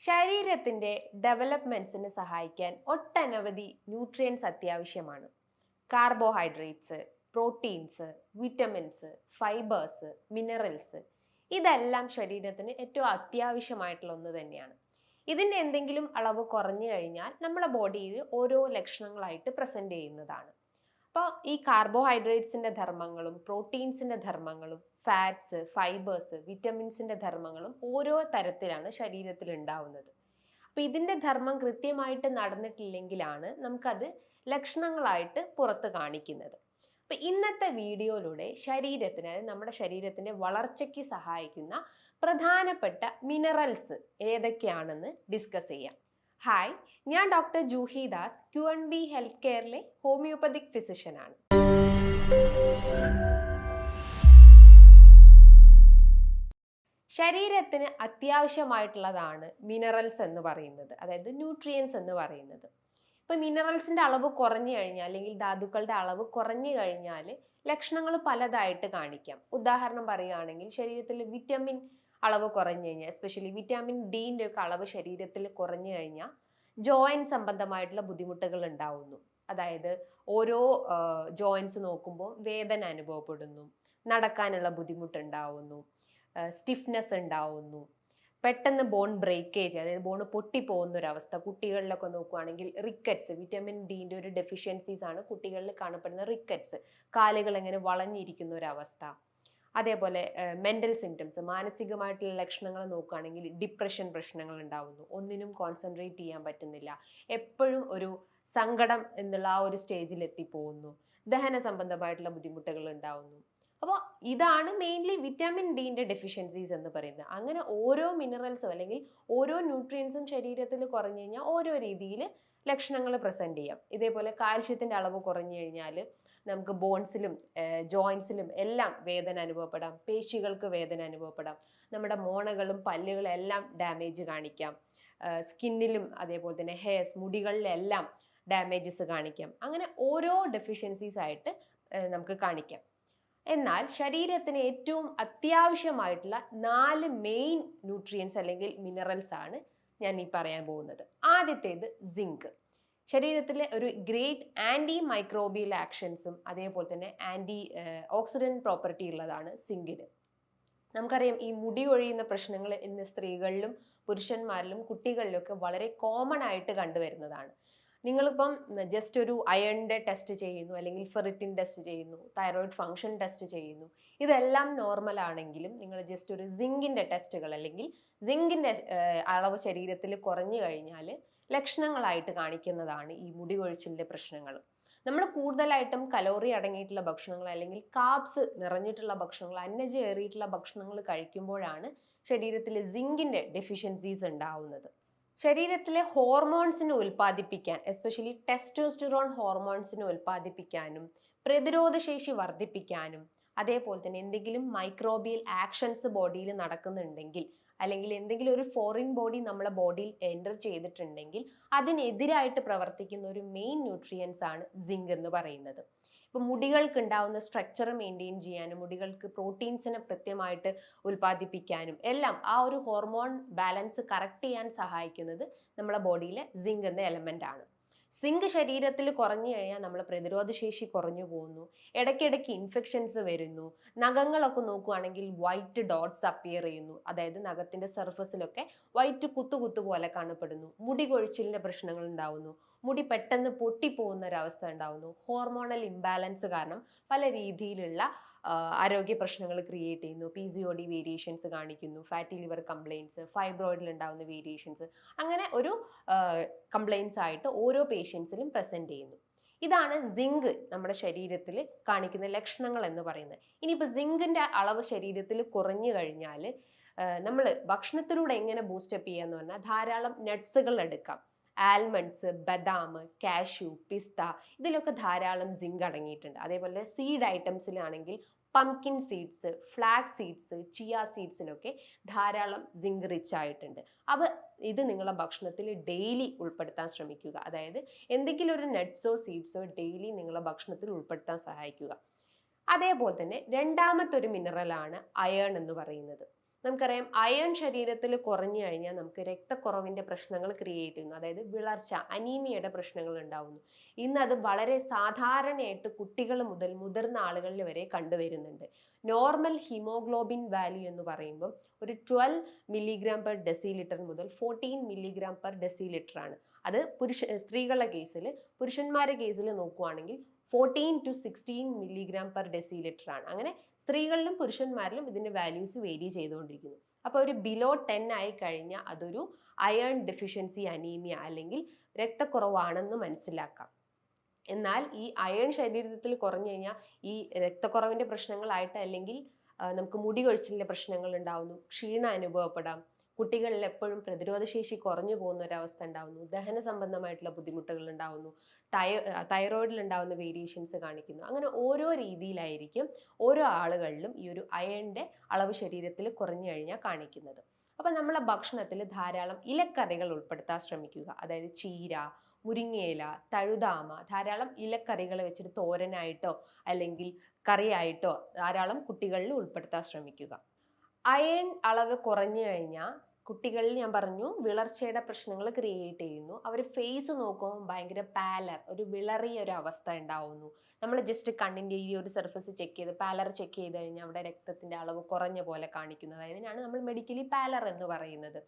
ശരീരത്തിന്റെ ഡെവലപ്മെൻസിന് സഹായിക്കാൻ ഒട്ടനവധി ന്യൂട്രിയൻസ് അത്യാവശ്യമാണ്. Carbohydrates proteins vitamins fibres minerals ഇതെല്ലാം ശരീരത്തിന് ഏറ്റവും അത്യാവശ്യമായിട്ടുള്ള ഒന്ന് തന്നെയാണ്. ഇതിന്റെ എന്തെങ്കിലും അളവ് കുറഞ്ഞു കഴിഞ്ഞാൽ നമ്മുടെ ബോഡിയിൽ ഓരോ ലക്ഷണങ്ങളായിട്ട് പ്രസന്റ് ചെയ്യുന്നതാണ്. അപ്പോൾ ഈ കാർബോഹൈഡ്രേറ്റ്സിന്റെ ധർമ്മങ്ങളും പ്രോട്ടീൻസിന്റെ ധർമ്മങ്ങളും ഫാറ്റ്സ് ഫൈബേഴ്സ് വിറ്റമിൻസിന്റെ ധർമ്മങ്ങളും ഓരോ തരത്തിലാണ് ശരീരത്തിൽ ഉണ്ടാവുന്നത്. അപ്പം ഇതിന്റെ ധർമ്മം കൃത്യമായിട്ട് നടന്നിട്ടില്ലെങ്കിലാണ് നമുക്കത് ലക്ഷണങ്ങളായിട്ട് പുറത്ത് കാണിക്കുന്നത്. അപ്പം ഇന്നത്തെ വീഡിയോയിലൂടെ ശരീരത്തിന് അതായത് നമ്മുടെ ശരീരത്തിന്റെ വളർച്ചയ്ക്ക് സഹായിക്കുന്ന പ്രധാനപ്പെട്ട മിനറൽസ് ഏതൊക്കെയാണെന്ന് ഡിസ്കസ് ചെയ്യാം. ഹായ് ഞാൻ doctor Juhi Das Q N B health കെയറിലെ homeopathic ഫിസിഷ്യനാണ് ശരീരത്തിന് അത്യാവശ്യമായിട്ടുള്ളതാണ് മിനറൽസ് എന്ന് പറയുന്നത്. അതായത് ന്യൂട്രിയൻസ് എന്ന് പറയുന്നത്. ഇപ്പം മിനറൽസിന്റെ അളവ് കുറഞ്ഞു കഴിഞ്ഞാൽ അല്ലെങ്കിൽ ധാതുക്കളുടെ അളവ് കുറഞ്ഞു കഴിഞ്ഞാൽ ലക്ഷണങ്ങൾ പലതായിട്ട് കാണിക്കാം. ഉദാഹരണം പറയുകയാണെങ്കിൽ ശരീരത്തിൽ വിറ്റമിൻ അളവ് കുറഞ്ഞു കഴിഞ്ഞാൽ എസ്പെഷ്യലി വിറ്റാമിൻ ഡീന്റെ ഒക്കെ അളവ് ശരീരത്തിൽ കുറഞ്ഞു കഴിഞ്ഞാൽ ജോയിന്റ് സംബന്ധമായിട്ടുള്ള ബുദ്ധിമുട്ടുകൾ ഉണ്ടാവുന്നു. അതായത് ഓരോ ജോയിൻസ് നോക്കുമ്പോൾ വേദന അനുഭവപ്പെടുന്നു നടക്കാനുള്ള ബുദ്ധിമുട്ടുണ്ടാവുന്നു സ്റ്റിഫ്നെസ് ഉണ്ടാവുന്നു. പെട്ടെന്ന് ബോൺ ബ്രേക്കേജ് അതായത് ബോൺ പൊട്ടിപ്പോകുന്ന ഒരു അവസ്ഥ കുട്ടികളിലൊക്കെ നോക്കുവാണെങ്കിൽ റിക്കറ്റ്സ് വിറ്റമിൻ ഡിന്റെ ഒരു ഡെഫിഷ്യൻസീസ് ആണ് കുട്ടികളിൽ കാണപ്പെടുന്ന റിക്കറ്റ്സ് കാലുകൾ എങ്ങനെ വളഞ്ഞിരിക്കുന്ന ഒരു അവസ്ഥ അതേപോലെ മെന്റൽ സിംറ്റംസ് മാനസികമായിട്ടുള്ള ലക്ഷണങ്ങൾ നോക്കുകയാണെങ്കിൽ ഡിപ്രഷൻ പ്രശ്നങ്ങൾ ഉണ്ടാവുന്നു. ഒന്നിനും കോൺസെൻട്രേറ്റ് ചെയ്യാൻ പറ്റുന്നില്ല. എപ്പോഴും ഒരു സങ്കടം എന്നുള്ള ആ ഒരു സ്റ്റേജിൽ എത്തിപ്പോകുന്നു. ദഹന സംബന്ധമായിട്ടുള്ള ബുദ്ധിമുട്ടുകൾ ഉണ്ടാവുന്നു. അപ്പോൾ ഇതാണ് മെയിൻലി വിറ്റാമിൻ ഡിന്റെ ഡെഫിഷ്യൻസീസ് എന്ന് പറയുന്നത്. അങ്ങനെ ഓരോ മിനറൽസും അല്ലെങ്കിൽ ഓരോ ന്യൂട്രിയൻസും ശരീരത്തിൽ കുറഞ്ഞു കഴിഞ്ഞാൽ ഓരോ രീതിയിൽ ലക്ഷണങ്ങൾ പ്രസന്റ് ചെയ്യാം. ഇതേപോലെ കാൽഷ്യത്തിന്റെ അളവ് കുറഞ്ഞു കഴിഞ്ഞാൽ നമുക്ക് ബോൺസിലും ജോയിൻസിലും എല്ലാം വേദന അനുഭവപ്പെടാം. പേശികൾക്ക് വേദന അനുഭവപ്പെടാം. നമ്മുടെ മോണകളും പല്ലുകളും എല്ലാം ഡാമേജ് കാണിക്കാം. സ്കിന്നിലും അതേപോലെ തന്നെ ഹെയർസ് മുടികളിലെല്ലാം ഡാമേജസ് കാണിക്കാം. അങ്ങനെ ഓരോ ഡെഫിഷ്യൻസീസ് ആയിട്ട് നമുക്ക് കാണിക്കാം. എന്നാൽ ശരീരത്തിന് ഏറ്റവും അത്യാവശ്യമായിട്ടുള്ള നാല് മെയിൻ ന്യൂട്രിയൻസ് അല്ലെങ്കിൽ മിനറൽസ് ആണ് ഞാൻ ഈ പറയാൻ പോകുന്നത്. ആദ്യത്തേത് സിങ്ക് ശരീരത്തിലെ ഒരു ഗ്രേറ്റ് ആന്റി മൈക്രോബിയൽ ആക്ഷൻസും അതേപോലെ തന്നെ ആന്റി ഓക്സിഡന്റ് പ്രോപ്പർട്ടി ഉള്ളതാണ് സിങ്കിന് നമുക്കറിയാം ഈ മുടി ഒഴിയുന്ന പ്രശ്നങ്ങൾ ഇന്ന് സ്ത്രീകളിലും പുരുഷന്മാരിലും കുട്ടികളിലും ഒക്കെ വളരെ കോമൺ ആയിട്ട് കണ്ടുവരുന്നതാണ്. നിങ്ങളിപ്പം ജസ്റ്റ് ഒരു അയണിന്റെ ടെസ്റ്റ് ചെയ്യുന്നു അല്ലെങ്കിൽ ഫെറിറ്റിൻ ടെസ്റ്റ് ചെയ്യുന്നു തൈറോയിഡ് ഫങ്ഷൻ ടെസ്റ്റ് ചെയ്യുന്നു ഇതെല്ലാം നോർമൽ ആണെങ്കിലും നിങ്ങൾ ജസ്റ്റ് ഒരു സിങ്കിന്റെ ടെസ്റ്റുകൾ അല്ലെങ്കിൽ സിങ്കിന്റെ അളവ് ശരീരത്തിൽ കുറഞ്ഞു കഴിഞ്ഞാൽ ലക്ഷണങ്ങളായിട്ട് കാണിക്കുന്നതാണ് ഈ മുടി കൊഴിച്ചിലിന്റെ പ്രശ്നങ്ങൾ. നമ്മൾ കൂടുതലായിട്ടും കലോറി അടങ്ങിയിട്ടുള്ള ഭക്ഷണങ്ങൾ അല്ലെങ്കിൽ കാബ്സ് നിറഞ്ഞിട്ടുള്ള ഭക്ഷണങ്ങൾ അന്നജം ഏറിയിട്ടുള്ള ഭക്ഷണങ്ങൾ കഴിക്കുമ്പോഴാണ് ശരീരത്തിൽ സിങ്കിന്റെ ഡെഫിഷ്യൻസീസ് ഉണ്ടാവുന്നത്. ശരീരത്തിലെ ഹോർമോൺസിനെ ഉൽപ്പാദിപ്പിക്കാൻ എസ്പെഷ്യലി ടെസ്റ്റോസ്റ്റിറോൺ ഹോർമോൺസിനെ ഉൽപ്പാദിപ്പിക്കാനും പ്രതിരോധശേഷി വർദ്ധിപ്പിക്കാനും അതേപോലെ തന്നെ എന്തെങ്കിലും മൈക്രോബിയൽ ആക്ഷൻസ് ബോഡിയിൽ നടക്കുന്നുണ്ടെങ്കിൽ അല്ലെങ്കിൽ എന്തെങ്കിലും ഒരു ഫോറിൻ ബോഡി നമ്മളെ ബോഡിയിൽ എന്റർ ചെയ്തിട്ടുണ്ടെങ്കിൽ അതിനെതിരായിട്ട് പ്രവർത്തിക്കുന്ന ഒരു മെയിൻ ന്യൂട്രിയൻസ് ആണ് സിങ്ക് എന്ന് പറയുന്നത്. ഇപ്പം മുടികൾക്ക് ഉണ്ടാവുന്ന സ്ട്രക്ചർ മെയിന്റെയിൻ ചെയ്യാനും മുടികൾക്ക് പ്രോട്ടീൻസിനെ കൃത്യമായിട്ട് ഉൽപ്പാദിപ്പിക്കാനും എല്ലാം ആ ഒരു ഹോർമോൺ ബാലൻസ് കറക്റ്റ് ചെയ്യാൻ സഹായിക്കുന്നത് നമ്മളെ ബോഡിയിലെ സിങ്ക് എന്ന എലമെന്റ് ആണ്. സിങ്ക് ശരീരത്തിൽ കുറഞ്ഞു കഴിഞ്ഞാൽ നമ്മൾ പ്രതിരോധ ശേഷി കുറഞ്ഞു പോകുന്നു. ഇടയ്ക്കിടയ്ക്ക് ഇൻഫെക്ഷൻസ് വരുന്നു. നഖങ്ങളൊക്കെ നോക്കുകയാണെങ്കിൽ വൈറ്റ് ഡോട്ട്സ് അപ്പിയർ ചെയ്യുന്നു. അതായത് നഖത്തിന്റെ സർഫസിലൊക്കെ വൈറ്റ് കുത്തുകുത്തു കുത്തു പോലെ കാണപ്പെടുന്നു. മുടി കൊഴിച്ചിലിന്റെ പ്രശ്നങ്ങൾ ഉണ്ടാവുന്നു. മുടി പെട്ടെന്ന് പൊട്ടിപ്പോകുന്ന ഒരവസ്ഥ ഉണ്ടാവുന്നു. ഹോർമോണൽ ഇംബാലൻസ് കാരണം പല രീതിയിലുള്ള ആരോഗ്യ പ്രശ്നങ്ങൾ ക്രിയേറ്റ് ചെയ്യുന്നു. P C O D variations കാണിക്കുന്നു. ഫാറ്റി ലിവർ കംപ്ലയിൻസ് ഫൈബ്രോയിഡിൽ ഉണ്ടാകുന്ന വേരിയേഷൻസ് അങ്ങനെ ഒരു കംപ്ലയിൻസ് ആയിട്ട് ഓരോ പേഷ്യൻസിലും പ്രസന്റ് ചെയ്യുന്നു. ഇതാണ് സിങ്ക് നമ്മുടെ ശരീരത്തിൽ കാണിക്കുന്ന ലക്ഷണങ്ങൾ എന്ന് പറയുന്നത്. ഇനിയിപ്പോൾ സിങ്കിന്റെ അളവ് ശരീരത്തിൽ കുറഞ്ഞു കഴിഞ്ഞാൽ നമ്മൾ ഭക്ഷണത്തിലൂടെ എങ്ങനെ ബൂസ്റ്റപ്പ് ചെയ്യാന്ന് പറഞ്ഞാൽ ധാരാളം നട്ട്സുകൾ എടുക്കാം. ആൽമണ്ട്സ് ബദാം കാഷ്യൂ പിസ്ത ഇതിലൊക്കെ ധാരാളം സിങ്ക് അടങ്ങിയിട്ടുണ്ട്. അതേപോലെ seed ഐറ്റംസിലാണെങ്കിൽ pumpkin seeds flax seeds chia സീഡ്സിലൊക്കെ ധാരാളം സിങ്ക് റിച്ച് ആയിട്ടുണ്ട്. അവ ഇത് നിങ്ങളുടെ ഭക്ഷണത്തിൽ ഡെയിലി ഉൾപ്പെടുത്താൻ ശ്രമിക്കുക. അതായത് എന്തെങ്കിലും ഒരു നട്ട്സോ സീഡ്സോ ഡെയിലി നിങ്ങളുടെ ഭക്ഷണത്തിൽ ഉൾപ്പെടുത്താൻ സഹായിക്കുക. അതേപോലെ തന്നെ രണ്ടാമത്തെ ഒരു മിനറലാണ് അയേൺ എന്ന് പറയുന്നത്. നമുക്കറിയാം അയൺ ശരീരത്തിൽ കുറഞ്ഞു കഴിഞ്ഞാൽ നമുക്ക് രക്തക്കുറവിന്റെ പ്രശ്നങ്ങൾ ക്രിയേറ്റ് ചെയ്യുന്നു. അതായത് വിളർച്ച അനീമിയയുടെ പ്രശ്നങ്ങൾ ഉണ്ടാവുന്നു. ഇന്ന് അത് വളരെ സാധാരണയായിട്ട് കുട്ടികൾ മുതൽ മുതിർന്ന ആളുകളിൽ വരെ കണ്ടുവരുന്നുണ്ട്. നോർമൽ ഹിമോഗ്ലോബിൻ വാല്യൂ എന്ന് പറയുമ്പോൾ ഒരു twelve milligram per decilitre മുതൽ fourteen milligram per decilitre ആണ്. അത് പുരുഷ സ്ത്രീകളുടെ കേസിൽ പുരുഷന്മാരുടെ കേസിൽ നോക്കുവാണെങ്കിൽ fourteen to sixteen milligram per decilitre ആണ്. അങ്ങനെ സ്ത്രീകളിലും പുരുഷന്മാരിലും ഇതിന്റെ വാല്യൂസ് വേരി ചെയ്തുകൊണ്ടിരിക്കുന്നു. അപ്പോൾ ഒരു ബിലോ ടെൻ ആയി കഴിഞ്ഞാൽ അതൊരു അയൺ ഡെഫിഷ്യൻസി അനീമിയ അല്ലെങ്കിൽ രക്തക്കുറവാണെന്ന് മനസ്സിലാക്കാം. എന്നാൽ ഈ അയൺ ശരീരത്തിൽ കുറഞ്ഞു കഴിഞ്ഞാൽ ഈ രക്തക്കുറവിന്റെ പ്രശ്നങ്ങളായിട്ട് അല്ലെങ്കിൽ നമുക്ക് മുടി കൊഴിച്ചിലിന്റെ പ്രശ്നങ്ങൾ ഉണ്ടാവുന്നു ക്ഷീണം അനുഭവപ്പെടാം കുട്ടികളിൽ എപ്പോഴും പ്രതിരോധശേഷി കുറഞ്ഞു പോകുന്ന ഒരു അവസ്ഥ ഉണ്ടാവുന്നു. ദഹന സംബന്ധമായിട്ടുള്ള ബുദ്ധിമുട്ടുകൾ ഉണ്ടാവുന്നു. തൈ തൈറോയിഡിൽ ഉണ്ടാവുന്ന വേരിയേഷൻസ് കാണിക്കുന്നു. അങ്ങനെ ഓരോ രീതിയിലായിരിക്കും ഓരോ ആളുകളിലും ഈ ഒരു അയണിന്റെ അളവ് ശരീരത്തിൽ കുറഞ്ഞു കഴിഞ്ഞാൽ കാണിക്കുന്നത്. അപ്പം നമ്മളെ ഭക്ഷണത്തിൽ ധാരാളം ഇലക്കറികൾ ഉൾപ്പെടുത്താൻ ശ്രമിക്കുക. അതായത് ചീര മുരിങ്ങയില തഴുതാമ ധാരാളം ഇലക്കറികൾ വെച്ചിട്ട് തോരനായിട്ടോ അല്ലെങ്കിൽ കറിയായിട്ടോ ധാരാളം കുട്ടികളിൽ ഉൾപ്പെടുത്താൻ ശ്രമിക്കുക. അയൺ അളവ് കുറഞ്ഞു കഴിഞ്ഞാൽ കുട്ടികളിൽ ഞാൻ പറഞ്ഞു വിളർച്ചയുടെ പ്രശ്നങ്ങൾ ക്രിയേറ്റ് ചെയ്യുന്നു. അവർ ഫേസ് നോക്കുമ്പോൾ ഭയങ്കര പാലർ ഒരു വിളറിയ ഒരു അവസ്ഥ ഉണ്ടാവുന്നു. നമ്മൾ ജസ്റ്റ് കണ്ണിന്റെ ഈ ഒരു സർഫസ് ചെക്ക് ചെയ്ത് പാലർ ചെക്ക് ചെയ്ത് കഴിഞ്ഞാൽ അവിടെ രക്തത്തിന്റെ അളവ് കുറഞ്ഞ പോലെ കാണിക്കുന്നു. അതിനാണ് നമ്മൾ മെഡിക്കലി പാലർ എന്ന് പറയുന്നത്.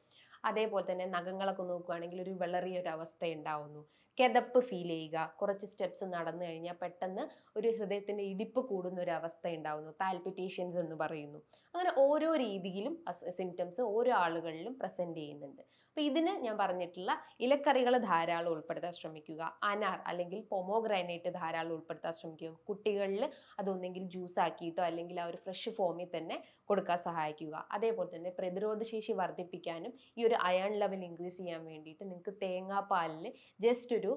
അതേപോലെ തന്നെ നഖങ്ങളൊക്കെ നോക്കുകയാണെങ്കിൽ ഒരു വിളറിയ ഒരു അവസ്ഥ ഉണ്ടാവുന്നു. കിതപ്പ് ഫീൽ ചെയ്യുക കുറച്ച് സ്റ്റെപ്സ് നടന്നു കഴിഞ്ഞാൽ പെട്ടെന്ന് ഒരു ഹൃദയത്തിന്റെ ഇടിപ്പ് കൂടുന്ന ഒരു അവസ്ഥ ഉണ്ടാവുന്നു. പാൽപിറ്റേഷൻസ് എന്ന് പറയുന്നു. അങ്ങനെ ഓരോ രീതിയിലും സിംറ്റംസ് ഓരോ ആളുകളിലും പ്രസന്റ് ചെയ്യുന്നുണ്ട്. അപ്പോൾ ഇതിന് ഞാൻ പറഞ്ഞിട്ടുള്ള ഇലക്കറികൾ ധാരാളം ഉൾപ്പെടുത്താൻ ശ്രമിക്കുക. അനാർ അല്ലെങ്കിൽ പൊമോഗ്രാനൈറ്റ് ധാരാളം ഉൾപ്പെടുത്താൻ ശ്രമിക്കുക. കുട്ടികളിൽ അതൊന്നെങ്കിൽ ജ്യൂസ് ആക്കിയിട്ടോ അല്ലെങ്കിൽ ആ ഒരു ഫ്രഷ് ഫോമിൽ തന്നെ കൊടുക്കാൻ സഹായിക്കുക. അതേപോലെ തന്നെ പ്രതിരോധ ശേഷി വർദ്ധിപ്പിക്കാനും ഈ ഒരു അയൺ ലെവൽ ഇൻക്രീസ് ചെയ്യാൻ വേണ്ടിയിട്ട് നിങ്ങൾക്ക് തേങ്ങാപ്പാലിൽ ജസ്റ്റ് ഒരു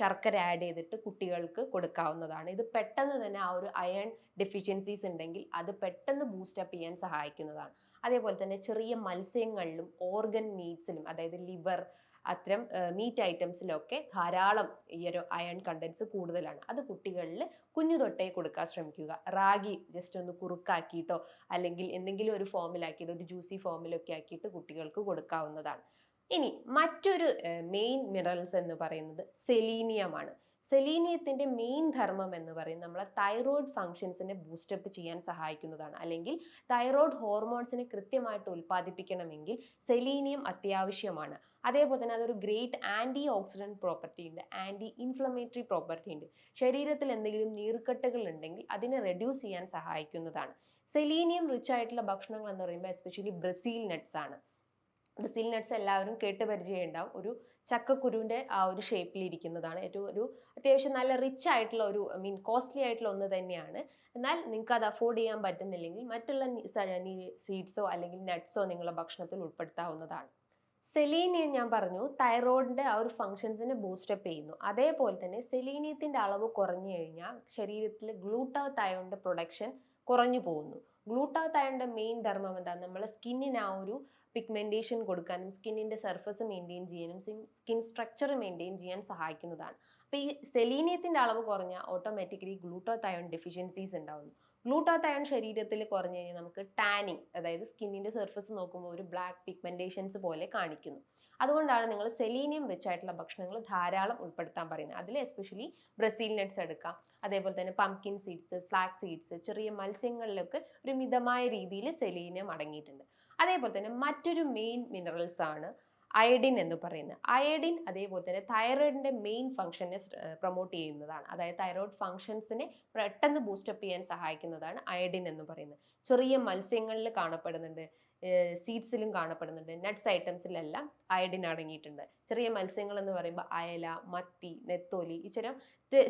ശർക്കര ആഡ് ചെയ്തിട്ട് കുട്ടികൾക്ക് കൊടുക്കാവുന്നതാണ്. ഇത് പെട്ടെന്ന് തന്നെ ആ ഒരു അയൺ ഡെഫിഷ്യൻസീസ് ഉണ്ടെങ്കിൽ അത് പെട്ടെന്ന് ബൂസ്റ്റപ്പ് ചെയ്യാൻ സഹായിക്കുന്നതാണ്. അതേപോലെ തന്നെ ചെറിയ മത്സ്യങ്ങളിലും ഓർഗൻ മീറ്റ്സിലും അതായത് ലിവർ അത്തരം മീറ്റ് ഐറ്റംസിലൊക്കെ ധാരാളം ഈ ഒരു അയൺ കണ്ടൻസ് കൂടുതലാണ്. അത് കുട്ടികളിൽ കുഞ്ഞു തൊട്ടേ കൊടുക്കാൻ ശ്രമിക്കുക. റാഗി ജസ്റ്റ് ഒന്ന് കുറുക്കാക്കിയിട്ടോ അല്ലെങ്കിൽ എന്തെങ്കിലും ഒരു ഫോമിലാക്കിയിട്ട് ഒരു ജ്യൂസി ഫോമിലൊക്കെ ആക്കിയിട്ട് കുട്ടികൾക്ക് കൊടുക്കാവുന്നതാണ്. ഇനി മറ്റൊരു മെയിൻ മിനറൽസ് എന്ന് പറയുന്നത് സെലീനിയമാണ് സെലീനിയത്തിന്റെ മെയിൻ ധർമ്മം എന്ന് പറയുന്നത് നമ്മളെ തൈറോയ്ഡ് ഫങ്ഷൻസിനെ ബൂസ്റ്റപ്പ് ചെയ്യാൻ സഹായിക്കുന്നതാണ്. അല്ലെങ്കിൽ തൈറോയ്ഡ് ഹോർമോൺസിനെ കൃത്യമായിട്ട് ഉൽപ്പാദിപ്പിക്കണമെങ്കിൽ സെലീനിയം അത്യാവശ്യമാണ്. അതേപോലെ തന്നെ അതൊരു ഗ്രേറ്റ് ആന്റി ഓക്സിഡന്റ് പ്രോപ്പർട്ടി ഉണ്ട്. ആന്റി ഇൻഫ്ലമേറ്ററി പ്രോപ്പർട്ടി ഉണ്ട്. ശരീരത്തിൽ എന്തെങ്കിലും നീർക്കെട്ടുകൾ ഉണ്ടെങ്കിൽ അതിനെ റെഡ്യൂസ് ചെയ്യാൻ സഹായിക്കുന്നതാണ്. സെലീനിയം റിച്ച് ആയിട്ടുള്ള ഭക്ഷണങ്ങൾ എന്ന് പറയുമ്പോൾ എസ്പെഷ്യലി ബ്രസീൽ നട്ട്സ് ആണ്. ബ്രസീൽ നട്ട്സ് എല്ലാവരും കേട്ട് പരിചയം ഉണ്ടാവും ഒരു ചക്കക്കുരുവിന്റെ ആ ഒരു ഷേപ്പിൽ ഇരിക്കുന്നതാണ്. ഏറ്റവും ഒരു അത്യാവശ്യം നല്ല റിച്ച് ആയിട്ടുള്ള ഒരു മീൻ കോസ്റ്റ്ലി ആയിട്ടുള്ള ഒന്ന് തന്നെയാണ്. എന്നാൽ നിങ്ങൾക്ക് അത് അഫോർഡ് ചെയ്യാൻ പറ്റുന്നില്ലെങ്കിൽ മറ്റുള്ള സീഡ്സോ അല്ലെങ്കിൽ നട്ട്സോ നിങ്ങളുടെ ഭക്ഷണത്തിൽ ഉൾപ്പെടുത്താവുന്നതാണ്. സെലീനിയം ഞാൻ പറഞ്ഞു തൈറോയിഡിന്റെ ആ ഒരു ഫങ്ഷൻസിനെ ബൂസ്റ്റപ്പ് ചെയ്യുന്നു. അതേപോലെ തന്നെ സെലീനിയത്തിന്റെ അളവ് കുറഞ്ഞു കഴിഞ്ഞാൽ ശരീരത്തിൽ ഗ്ലൂട്ടാത്തയോണിന്റെ പ്രൊഡക്ഷൻ കുറഞ്ഞു പോകുന്നു. ഗ്ലൂട്ടാത്തയോണിന്റെ മെയിൻ ധർമ്മം എന്താ? നമ്മളെ സ്കിന്നിന് ആ ഒരു പിഗ്മെന്റേഷൻ കൊടുക്കാനും സ്കിന്നിന്റെ സർഫസ് മെയിന്റെയിൻ ചെയ്യാനും സ്കിൻ സ്ട്രക്ചർ മെയിന്റെയിൻ ചെയ്യാൻ സഹായിക്കുന്നതാണ്. അപ്പോൾ ഈ സെലീനിയത്തിന്റെ അളവ് കുറഞ്ഞാൽ ഓട്ടോമാറ്റിക്കലി ഗ്ലൂട്ടോതയോൺ ഡെഫിഷ്യൻസീസ് ഉണ്ടാവുന്നു. ഗ്ലൂട്ടാത്തയോൺ ശരീരത്തിൽ കുറഞ്ഞു കഴിഞ്ഞാൽ നമുക്ക് ടാനിങ് അതായത് സ്കിന്നിന്റെ സർഫസ് നോക്കുമ്പോൾ ഒരു ബ്ലാക്ക് പിഗ്മെന്റേഷൻസ് പോലെ കാണിക്കുന്നു. അതുകൊണ്ടാണ് നിങ്ങൾ സെലീനിയം റിച്ച് ആയിട്ടുള്ള ഭക്ഷണങ്ങൾ ധാരാളം ഉൾപ്പെടുത്താൻ പറയുന്നത്. അതിൽ എസ്പെഷ്യലി ബ്രസീൽ നട്ട്സ് എടുക്കാം. അതേപോലെ തന്നെ പംകിൻ സീഡ്സ് ഫ്ലാക്സ് സീഡ്സ് ചെറിയ മത്സ്യങ്ങളിലൊക്കെ ഒരു മിതമായ രീതിയിൽ സെലീനിയം അടങ്ങിയിട്ടുണ്ട്. അതേപോലെ തന്നെ മറ്റൊരു മെയിൻ മിനറൽസ് ആണ് അയഡിൻ എന്ന് പറയുന്നത്. അയഡിൻ അതേപോലെ തന്നെ തൈറോയിഡിന്റെ മെയിൻ ഫംഗ്ഷനെ പ്രൊമോട്ട് ചെയ്യുന്നതാണ്. അതായത് തൈറോയിഡ് ഫംഗ്ഷൻസിനെ പെട്ടെന്ന് ബൂസ്റ്റപ്പ് ചെയ്യാൻ സഹായിക്കുന്നതാണ് അയഡിൻ എന്ന് പറയുന്നത്. ചെറിയ മത്സ്യങ്ങളിൽ കാണപ്പെടുന്നുണ്ട്. സീഡ്സിലും കാണപ്പെടുന്നുണ്ട്. നട്ട്സ് ഐറ്റംസിലെല്ലാം അയഡിൻ അടങ്ങിയിട്ടുണ്ട്. ചെറിയ മത്സ്യങ്ങൾ എന്ന് പറയുമ്പോൾ അയല മത്തി നെത്തോലി ഇത്തരം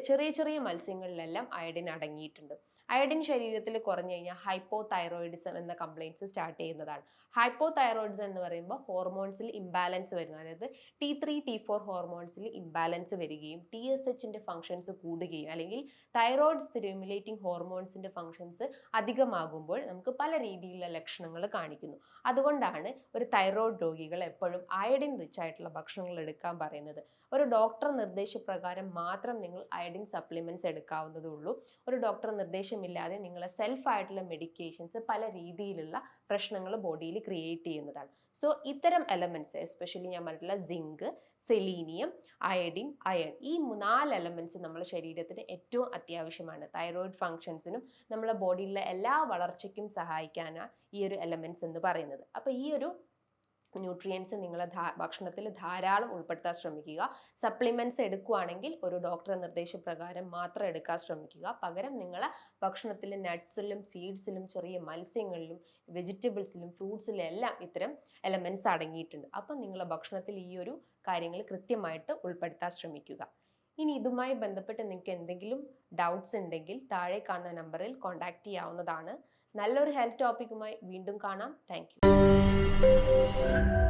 ചെറിയ ചെറിയ മത്സ്യങ്ങളിലെല്ലാം അയഡിൻ അടങ്ങിയിട്ടുണ്ട്. അയഡിൻ ശരീരത്തിൽ കുറഞ്ഞു കഴിഞ്ഞാൽ ഹൈപ്പോ തൈറോയിഡിസം എന്ന കംപ്ലയിൻസ് സ്റ്റാർട്ട് ചെയ്യുന്നതാണ്. ഹൈപ്പോ തൈറോയിഡിസം എന്ന് പറയുമ്പോൾ ഹോർമോൺസിൽ ഇംബാലൻസ് വരുന്നത് അതായത് ടി ത്രീ ടി ഫോർ ഹോർമോൺസിൽ ഇംബാലൻസ് വരികയും ടി എസ് എച്ചിന്റെ ഫങ്ഷൻസ് കൂടുകയും അല്ലെങ്കിൽ തൈറോയിഡ് സ്റ്റിമുലേറ്റിംഗ് ഹോർമോൺസിന്റെ ഫങ്ഷൻസ് അധികമാകുമ്പോൾ നമുക്ക് പല രീതിയിലുള്ള ലക്ഷണങ്ങൾ കാണിക്കുന്നു. അതുകൊണ്ടാണ് ഒരു തൈറോയിഡ് രോഗികൾ എപ്പോഴും അയഡിൻ റിച്ച് ആയിട്ടുള്ള ഭക്ഷണങ്ങൾ എടുക്കാൻ പറയുന്നത്. ഒരു ഡോക്ടർ നിർദ്ദേശപ്രകാരം മാത്രം നിങ്ങൾ അയഡിൻ സപ്ലിമെന്റ്സ് എടുക്കാവുന്നതുള്ളൂ ഒരു ഡോക്ടർ നിർദ്ദേശമില്ലാതെ നിങ്ങൾ സെൽഫായിട്ടുള്ള മെഡിക്കേഷൻസ് പല രീതിയിലുള്ള പ്രശ്നങ്ങൾ ബോഡിയിൽ ക്രിയേറ്റ് ചെയ്യുന്നതാണ്. സോ ഇത്തരം എലമെന്റ്സ് എസ്പെഷ്യലി ഞാൻ പറഞ്ഞിട്ടുള്ള സിങ്ക് സെലീനിയം അയഡിൻ അയൺ ഈ നാല് എലമെന്റ്സ് നമ്മുടെ ശരീരത്തിന് ഏറ്റവും അത്യാവശ്യമാണ്. തൈറോയിഡ് ഫങ്ഷൻസിനും നമ്മുടെ ബോഡിയിലെ എല്ലാ വളർച്ചയ്ക്കും സഹായിക്കാനാണ് ഈ ഒരു എലമെന്റ്സ് എന്ന് പറയുന്നത്. അപ്പോൾ ഈ ഒരു ന്യൂട്രിയൻസ് നിങ്ങൾ ഭക്ഷണത്തിൽ ധാരാളം ഉൾപ്പെടുത്താൻ ശ്രമിക്കുക. സപ്ലിമെന്റ്സ് എടുക്കുകയാണെങ്കിൽ ഒരു ഡോക്ടറെ നിർദ്ദേശപ്രകാരം മാത്രം എടുക്കാൻ ശ്രമിക്കുക. പകരം നിങ്ങൾ ഭക്ഷണത്തിൽ നട്ട്സിലും സീഡ്സിലും ചെറിയ മത്സ്യങ്ങളിലും വെജിറ്റബിൾസിലും ഫ്രൂട്ട്സിലും എല്ലാം ഇത്തരം എലമെന്റ്സ് അടങ്ങിയിട്ടുണ്ട്. അപ്പം നിങ്ങൾ ഭക്ഷണത്തിൽ ഈ ഒരു കാര്യങ്ങൾ കൃത്യമായിട്ട് ഉൾപ്പെടുത്താൻ ശ്രമിക്കുക. ഇനി ഇതുമായി ബന്ധപ്പെട്ട് നിങ്ങൾക്ക് എന്തെങ്കിലും ഡൗട്ട്സ് ഉണ്ടെങ്കിൽ താഴെ കാണുന്ന നമ്പറിൽ കോൺടാക്റ്റ് ചെയ്യാവുന്നതാണ്. നല്ലൊരു ഹെൽത്ത് ടോപ്പിക്കുമായി വീണ്ടും കാണാം. Thank thank you